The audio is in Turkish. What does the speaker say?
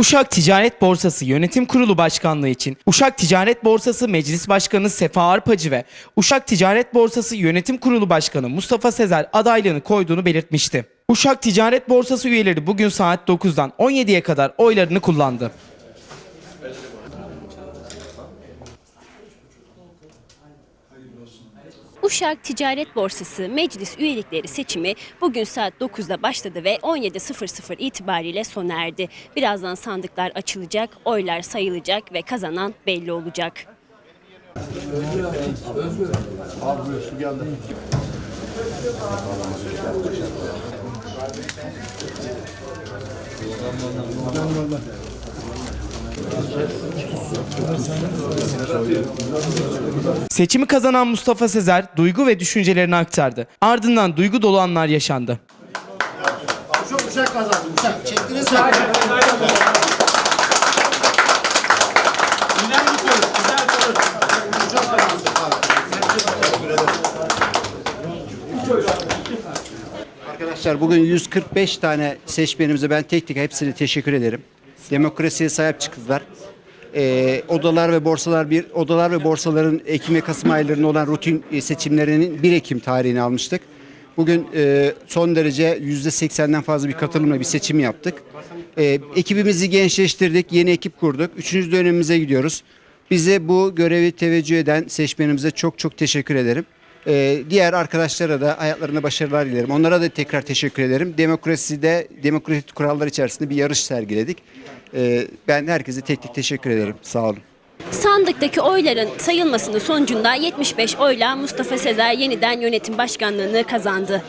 Uşak Ticaret Borsası Yönetim Kurulu Başkanlığı için Uşak Ticaret Borsası Meclis Başkanı Sefa Arpacı ve Uşak Ticaret Borsası Yönetim Kurulu Başkanı Mustafa Sezer adaylığını koyduğunu belirtmişti. Uşak Ticaret Borsası üyeleri bugün saat 9'dan 17'ye kadar oylarını kullandı. Uşak Ticaret Borsası Meclis üyelikleri seçimi bugün saat 9'da başladı ve 17.00 itibariyle sona erdi. Birazdan sandıklar açılacak, oylar sayılacak ve kazanan belli olacak. Seçimi kazanan Mustafa Sezer duygu ve düşüncelerini aktardı. Ardından duygu dolu anlar yaşandı. Çok uçak kazandı. Uçak. Çektiniz mi? Arkadaşlar bugün 145 tane seçmenimize ben tek tek hepsine teşekkür ederim. Demokrasiye sahip çıktılar. Ee, odalar ve borsalar bir odalar ve borsaların Ekim ve Kasım aylarında olan rutin e, seçimlerinin 1 Ekim tarihini almıştık. Bugün e, son derece %80'den fazla bir katılımla bir seçim yaptık. E, ekibimizi gençleştirdik, yeni ekip kurduk. Üçüncü dönemimize gidiyoruz. Bize bu görevi teveccüh eden seçmenimize çok çok teşekkür ederim. E, diğer arkadaşlara da hayatlarında başarılar dilerim. Onlara da tekrar teşekkür ederim. Demokraside, demokratik kurallar içerisinde bir yarış sergiledik. E, ben herkese tek tek teşekkür ederim. Sağ olun. Sandıktaki oyların sayılmasının sonucunda 75 oyla Mustafa Sezer yeniden yönetim başkanlığını kazandı.